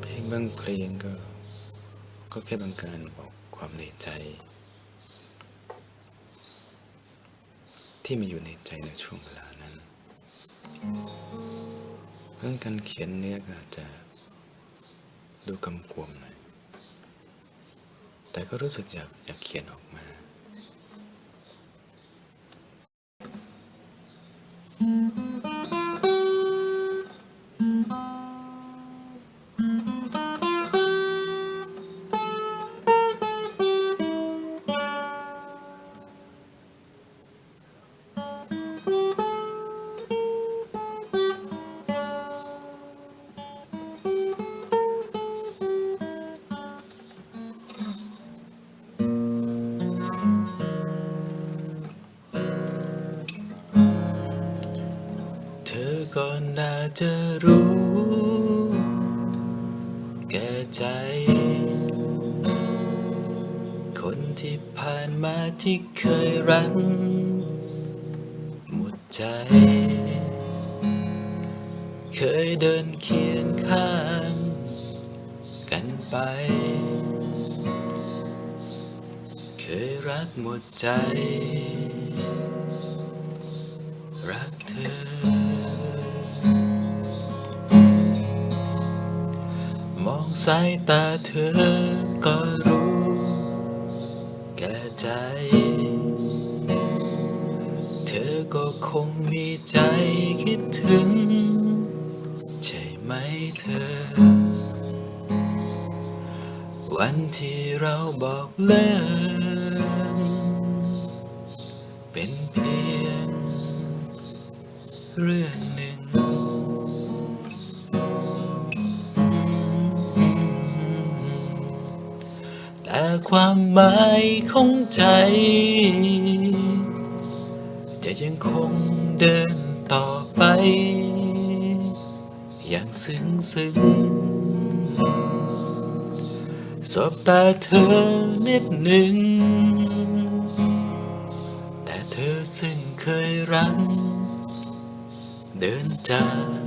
เพลงบางเพลงก็ ก็แค่ต้องการบอกความในใจ ที่มีอยู่ในใจในช่วงเวลานั้น เรื่องการเขียนเนื้อก็อาจจะดูกำกวมหน่อย แต่ก็รู้สึกอยากอยากเขียนออกมาเธอก็น่าจะรู้ แก่ใจ คนที่ผ่านมาที่เคยรักหมดใจ เคยเดินเคียงข้าง กันไป เคยรักหมดใจ องสายตาเธอก็รู้แก่ใจ เธอก็คงมีใจคิดถึง ใช่ไหมเธอ วันที่เราบอกเลิกเป็นเพียงเรื่องหนึ่ง แต่ความหมายของใจจะยังคงเดินต่อไป อย่างซึ้งซึ้งสบตาเธอนิดหนึ่ง แต่เธอซึ่งเคยรักเดินจาก